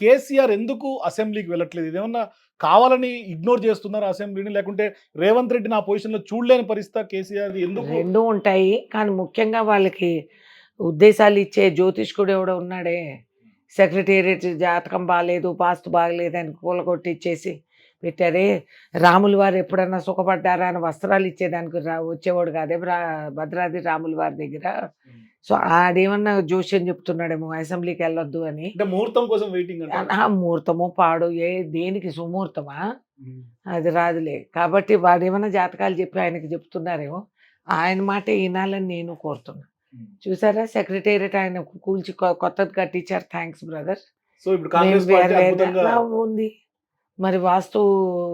కేసీఆర్ ఎందుకు అసెంబ్లీకి వెళ్ళట్లేదు? ఇదేమన్నా కావాలని ఇగ్నోర్ చేస్తున్నారు అసెంబ్లీని? లేకుంటే రేవంత్ రెడ్డి నా పొజిషన్లో చూడలేని పరిస్థితి కేసీఆర్ ఎందుకు? రెండు ఉంటాయి. కానీ ముఖ్యంగా వాళ్ళకి ఉద్దేశాలు ఇచ్చే జ్యోతిష్కుడు ఎవడో ఉన్నాడే. సెక్రటేరియట్ జాతకం బాగాలేదు పాస్తు బాగలేదు అని కూలగొట్టి ఇచ్చేసి పెట్టారే? రాముల వారు ఎప్పుడన్నా సుఖపడ్డారా అని వస్త్రాలు ఇచ్చేదానికి రా వచ్చేవాడు కాదే రా- భద్రాద్రి రాముల వారి దగ్గర. సో ఆడేమన్నా జోష్యం చెప్తున్నాడేమో అసెంబ్లీకి వెళ్ళొద్దు అని. ముహూర్తం కోసం వెయిటింగ్ ముహూర్తము పాడు ఏ దేనికి సుముహూర్తమా? అది రాదులే. కాబట్టి వాడు ఏమైనా జాతకాలు చెప్పి ఆయనకి చెప్తున్నారేమో ఆయన మాట వినాలని నేను కోరుతున్నా. చూసారా? సెక్రటేరియట్ ఆయన కూల్చి కొత్తది కట్టించారు. Thanks brother. సో ఇప్పుడు కాంగ్రెస్ పార్టీ అద్భుతంగా ఉంది. మరి వాస్తు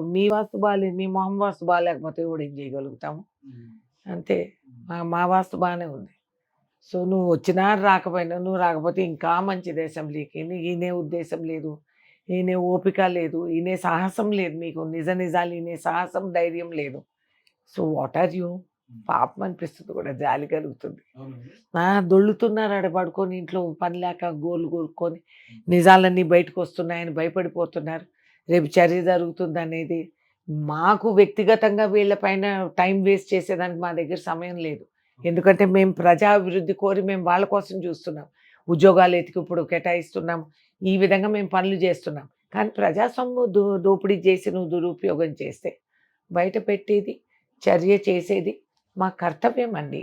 మీ వాస్తు బాగాలేదు మీ మొహం వాస్తు బాగాలేకపోతే కూడా ఏం చేయగలుగుతాము? అంతే. మా- మా వాస్తు బాగానే ఉంది. సో నువ్వు వచ్చినా రాకపోయినా నువ్వు రాకపోతే ఇంకా మంచిది అసెంబ్లీకి నీకు ఈయనే ఉద్దేశం లేదు. ఈయనే ఓపిక లేదు. ఈయనే సాహసం లేదు మీకు. నిజ నిజాలు ఈయనే సాహసం ధైర్యం లేదు. So what are you? పాపం అనిపిస్తుంది కూడా. జాలి కలుగుతుంది. ఆ, దొల్లుతున్నారు ఆడ పడుకొని ఇంట్లో పని లేక గోలు కొరుక్కొని నిజాలన్నీ బయటకు వస్తున్నాయని భయపడిపోతున్నారు. రేపు చర్య జరుగుతుంది అనేది మాకు వ్యక్తిగతంగా వీళ్ళపైన టైం వేస్ట్ చేసేదానికి మా దగ్గర సమయం లేదు. ఎందుకంటే మేము ప్రజా అభివృద్ధి కోరి మేము వాళ్ళ కోసం చూస్తున్నాం. ఉద్యోగాలు ఎతికి ఇప్పుడు కేటాయిస్తున్నాం. ఈ విధంగా మేము పనులు చేస్తున్నాం. కానీ ప్రజా సొమ్ము దో దోపిడీ చేసి నువ్వు దురుపయోగం చేస్తే బయట పెట్టేది చర్య చేసేది మా కర్తవ్యం అండి.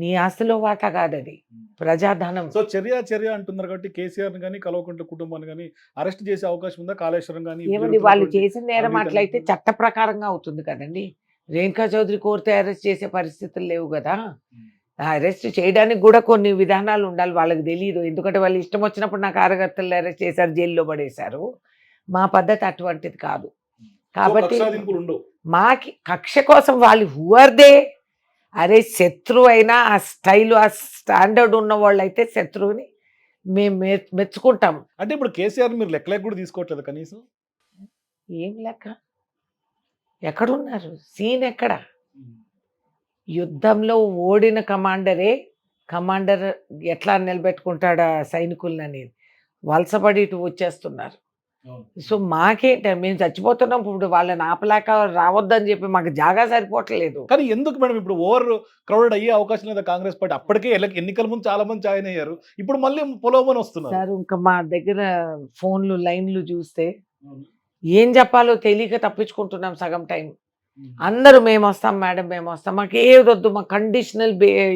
నీ ఆస్తిలో వాటా కాదది. ప్రజాధనం. సో చర్య చర్య అంటున్నారు కాబట్టి కేసీఆర్ కానీ కల్వకుంట్ల కుటుంబాన్ని కానీ అరెస్ట్ చేసే అవకాశం ఉందా? కాళేశ్వరం కానీ ఏమండి వాళ్ళు చేసిన నేరం అట్లయితే. చట్ట ప్రకారంగా అవుతుంది కదండి. రేణుకా చౌదరి కోరితే అరెస్ట్ చేసే పరిస్థితులు లేవు కదా. అరెస్ట్ చేయడానికి కూడా కొన్ని విధానాలు ఉండాలి వాళ్ళకి తెలియదు ఎందుకంటే వాళ్ళు ఇష్టం వచ్చినప్పుడు నా కార్యకర్తలు అరెస్ట్ చేశారు జైల్లో పడేశారు. మా పద్ధతి అటువంటిది కాదు. కాబట్టి మాకి కక్ష కోసం వాళ్ళు హువర్దే అరే శత్రువు అయినా ఆ స్టైల్ ఆ స్టాండర్డ్ ఉన్న వాళ్ళు అయితే శత్రువుని మేము మె- మెచ్చుకుంటాం. అంటే ఇప్పుడు కేసీఆర్ మీరు లెక్కలేక కూడా తీసుకోవట్లేదు కనీసం? ఏం లెక్క? ఎక్కడున్నారు? సీన్ ఎక్కడ? యుద్ధంలో ఓడిన కమాండరే కమాండర్ ఎట్లా నిలబెట్టుకుంటాడా సైనికులని వలసపడి ఇటు వచ్చేస్తున్నారు. సో మాకేంట మేము చచ్చిపోతున్నాం ఇప్పుడు వాళ్ళని ఆపలేక రావద్దని చెప్పి మాకు జాగా సరిపోవట్లేదు. కానీ ఎందుకు మేడం ఇప్పుడు ఓవర్ క్రౌడెడ్ అయ్యే అవకాశం లేదా కాంగ్రెస్ పార్టీ? అప్పటికే ఎన్నికల ముందు చాలా మంది జాయిన్ అయ్యారు. ఇప్పుడు మళ్ళీ పొలవమని వస్తున్నారు. సార్ ఇంకా మా దగ్గర ఫోన్లు లైన్లు చూస్తే ఏం చెప్పాలో తెలియక తప్పించుకుంటున్నాం సగం టైం. అందరూ మేము వస్తాం మేడం మేము వస్తాం మాకు ఏదొద్దు మా కండిషనల్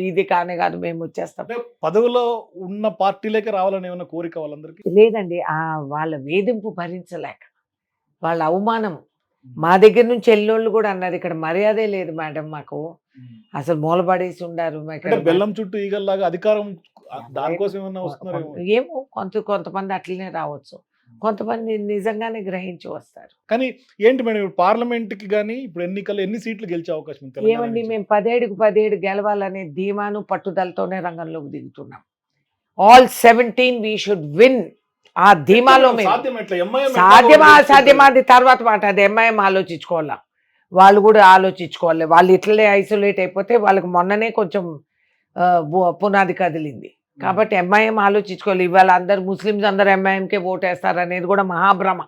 ఇది కానే కాదు మేము వచ్చేస్తాం పదవిలో ఉన్న పార్టీలకే రావాలని ఏమైనా కోరిక వాళ్ళందరికీ? లేదండి ఆ వాళ్ళ వేధింపు భరించలేక వాళ్ళ అవమానం. మా దగ్గర నుంచి వెళ్ళోళ్ళు కూడా అన్నారు ఇక్కడ మర్యాదే లేదు మేడం మాకు. అసలు మూలపడేసి ఉండారు బెల్లం చుట్టూ ఈగల్లాగా అధికారం దానికోసం ఏమో కొంత కొంతమంది అట్లనే రావచ్చు. కొంతమంది నిజంగానే గ్రహించి వస్తారు. కానీ ఏంటి మేడం ఇప్పుడు పార్లమెంట్కి కానీ ఇప్పుడు ఎన్నికలు ఎన్ని సీట్లు గెలిచే అవకాశం ఉంది ఏమండి? మేము పదేడుకు పదేడు గెలవాలనే ధీమాను పట్టుదలతోనే రంగంలోకి దిగుతున్నాం. All seventeen we should win ఆ ధీమాలో మేము సాధ్యమా అసాధ్యమా? అది తర్వాత మాట. అది ఎంఐఎం ఆలోచించుకోవాలా? వాళ్ళు కూడా ఆలోచించుకోవాలి. వాళ్ళు ఇట్లనే ఐసోలేట్ అయిపోతే వాళ్ళకి మొన్ననే కొంచెం పునాది కదిలింది. కాబట్టి ఎంఐఎం ఆలోచించుకోవాలి. ఇవాళ అందరు ముస్లిమ్స్ అందరు ఎంఐఎంకే ఓటు వేస్తారు అనేది కూడా మహాభ్రమ.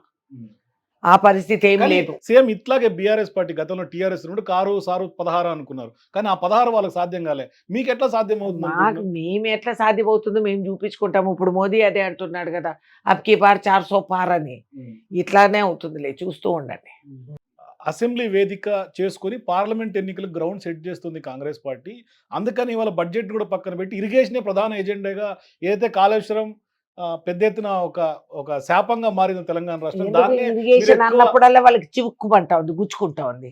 ఆ పరిస్థితి ఏం లేదు. సేమ్ ఇట్లాగే బీఆర్ఎస్ పార్టీ గతంలో టీఆర్ఎస్ నుండి కారు సారు పదహారు అనుకున్నారు. కానీ ఆ పదహారు వాళ్ళకి సాధ్యం కాలే. మీకు ఎట్లా సాధ్యం అవుతుంది మాకు? మేము ఎట్లా సాధ్యమవుతుందో మేము చూపించుకుంటాము. ఇప్పుడు మోదీ అదే అంటున్నాడు కదా అబ్కి పార్ చార్ సో పార్ అని. ఇట్లానే అవుతుందిలే చూస్తూ ఉండండి. అసెంబ్లీ వేదిక చేసుకొని పార్లమెంట్ ఎన్నికలు గ్రౌండ్ సెట్ చేస్తుంది కాంగ్రెస్ పార్టీ. అందుకని ఇవాళ బడ్జెట్ కూడా పక్కన పెట్టి ఇరిగేషనే ప్రధాన ఎజెండాగా ఏదైతే కాళేశ్వరం పెద్ద ఎత్తున ఒక ఒక శాపంగా మారింది తెలంగాణ రాష్ట్రం దాన్నే ఇరిగేషన్ అన్నప్పుడల్లా వాళ్ళకి చివుక్కుమంటా ఉంది గుచ్చుకుంటా ఉంది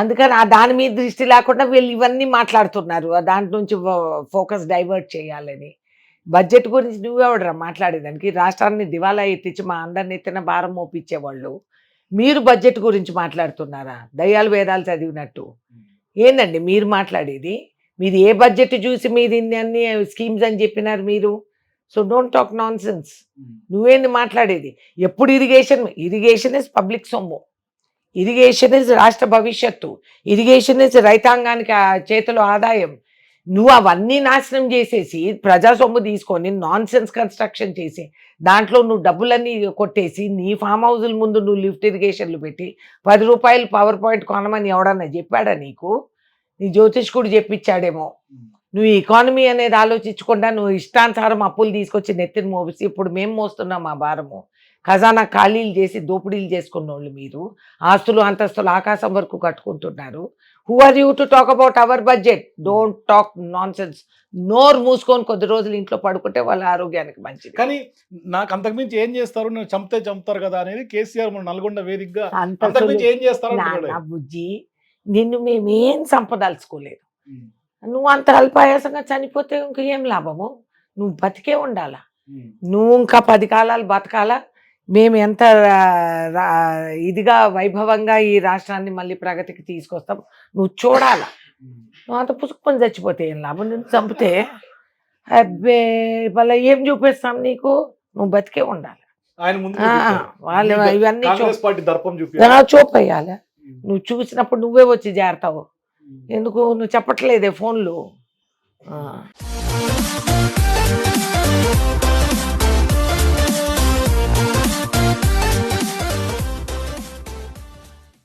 అందుకని ఆ దాని మీద దృష్టి లేకుండా వీళ్ళు ఇవన్నీ మాట్లాడుతున్నారు. ఆ దాంట్ నుంచి ఫోకస్ డైవర్ట్ చేయాలని. బడ్జెట్ గురించి నువ్వెవడరా మాట్లాడేదానికి? రాష్ట్రాన్ని దివాలా ఎత్తించి మా అందరిని ఎత్తిన భారం మోపించేవాళ్ళు మీరు బడ్జెట్ గురించి మాట్లాడుతున్నారా? దయ్యాలు వేదాలు చదివినట్టు. ఏందండి మీరు మాట్లాడేది? మీది ఏ బడ్జెట్ చూసి మీది ఇన్ని అన్ని స్కీమ్స్ అని చెప్పినారు మీరు? So don't talk nonsense నువ్వేంది మాట్లాడేది? ఎప్పుడు ఇరిగేషన్? ఇరిగేషన్ ఇస్ పబ్లిక్ సొమ్ము. ఇరిగేషన్ ఇస్ రాష్ట్ర భవిష్యత్తు. ఇరిగేషన్ ఇస్ రైతాంగానికి చేతిలో ఆదాయం. నువ్వు అవన్నీ నాశనం చేసేసి ప్రజా సొమ్ము తీసుకొని నాన్ సెన్స్ కన్స్ట్రక్షన్ చేసి దాంట్లో నువ్వు డబ్బులన్నీ కొట్టేసి నీ ఫామ్ హౌజుల ముందు నువ్వు లిఫ్ట్ ఇరిగేషన్లు పెట్టి పది రూపాయలు పవర్ పాయింట్ కొనమని ఎవడన్నా చెప్పాడా నీకు? నీ జ్యోతిష్కుడు చెప్పించాడేమో. నువ్వు ఎకానమీ అనేది ఆలోచించకుండా నువ్వు ఇష్టానుసారం అప్పులు తీసుకొచ్చి నెత్తిని మోపిసి ఇప్పుడు మేము మోస్తున్నాం ఆ భారము. ఖజానా ఖాళీలు చేసి దోపిడీలు చేసుకున్న వాళ్ళు మీరు. ఆస్తులు అంతస్తులు ఆకాశం వరకు కట్టుకుంటున్నారు. Who are you to talk about our budget don't talk nonsense నోరు మూసుకొని కొద్ది రోజులు ఇంట్లో పడుకుంటే వాళ్ళ ఆరోగ్యానికి మంచిది. కానీ నాకు అంతకుమించి ఏం చేస్తారు? నేను చంపితే చంపుతారు కదా అనేది కేసీఆర్ మన నల్గొండ వేదికగా అంతకుమించి ఏం చేస్తారు. బుజ్జి నిన్ను మేమేం సంపదలుచుకోలేదు నువ్వు అంత అల్పాయాసంగా చనిపోతే ఇంక ఏం లాభము? నువ్వు బతికే ఉండాలా? నువ్వు ఇంకా పది కాలాలు బతకాలా? మేము ఎంత ఇదిగా వైభవంగా ఈ రాష్ట్రాన్ని మళ్ళీ ప్రగతికి తీసుకొస్తాం నువ్వు చూడాలా. నువ్వు అంత పుసుకొని చచ్చిపోతే ఏం లాభం? నిన్ను చంపితే అబ్బే వాళ్ళ ఏం చూపిస్తాం నీకు? నువ్వు బతికే ఉండాలి. వాళ్ళు ఇవన్నీ చూపేయాలి? నువ్వు చూసినప్పుడు నువ్వే వచ్చి చేరతావు ఎందుకు? నువ్వు చెప్పట్లేదే ఫోన్లు. ఆ.